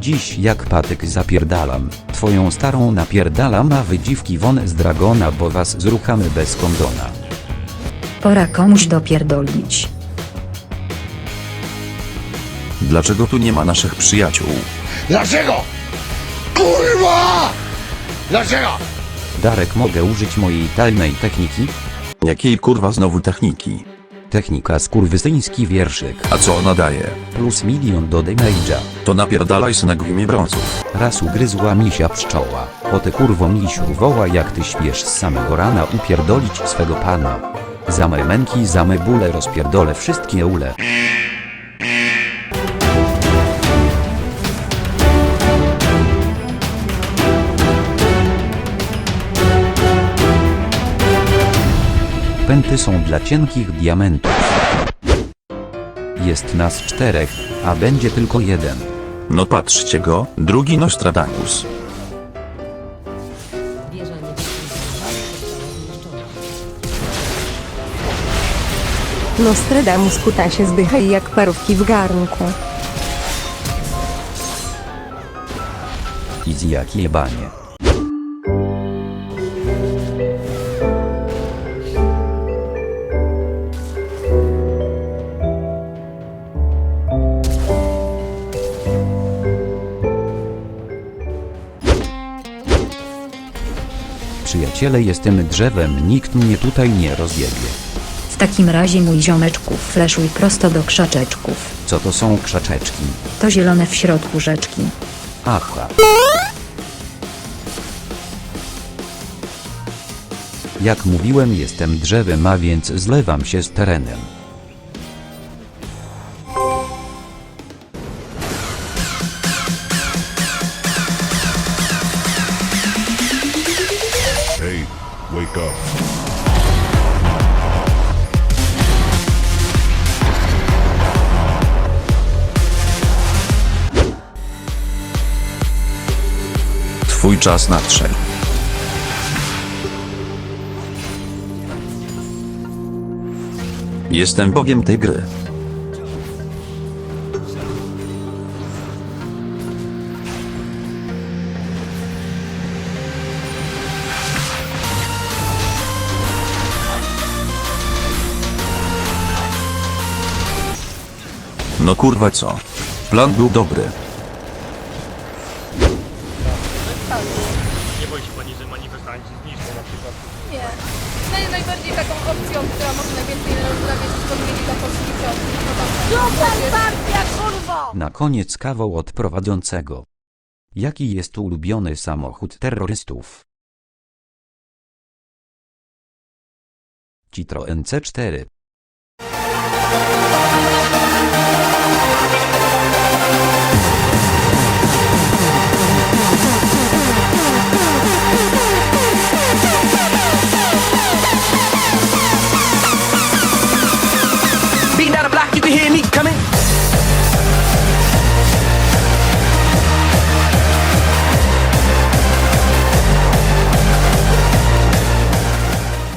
Dziś jak patyk zapierdalam, twoją starą napierdalam, a wy dziwki won z dragona, bo was zruchamy bez kondona. Pora komuś dopierdolić. Dlaczego tu nie ma naszych przyjaciół? Dlaczego? Kurwa! Dlaczego? Darek mogę użyć mojej tajnej techniki? Jakiej kurwa znowu techniki? Technika skurwysyński wierszyk. A co ona daje? Plus milion do damage'a. To napierdalaj synek w imię brązów. Raz ugryzła misia pszczoła. O ty kurwo misiu woła jak ty śpiesz z samego rana upierdolić swego pana. Zame męki, zame bóle rozpierdolę wszystkie ule. Pęty są dla cienkich diamentów. Jest nas czterech, a będzie tylko jeden. No patrzcie go, drugi Nostradamus. Nostradamus kutasie zdycha jak parówki w garnku. Easy jak jebanie. Przyjaciele jestem drzewem, nikt mnie tutaj nie rozjebie. W takim razie mój ziomeczku fleszuj prosto do krzaczeczków. Co to są krzaczeczki? To zielone w środku rzeczki. Aha. Jak mówiłem jestem drzewem, a więc zlewam się z terenem. Up. Twój czas nadszedł. Jestem bogiem tej gry. No kurwa co? Plan był dobry. Nie boi się pani, że manifestanci zniszczą na przykład Nie. Naj, najbardziej taką opcją, która może najwięcej to mieli dla Polski front. Super partia, kurwo! Na koniec kawał od prowadzącego. Jaki jest ulubiony samochód terrorystów? Citroen C4. here hear he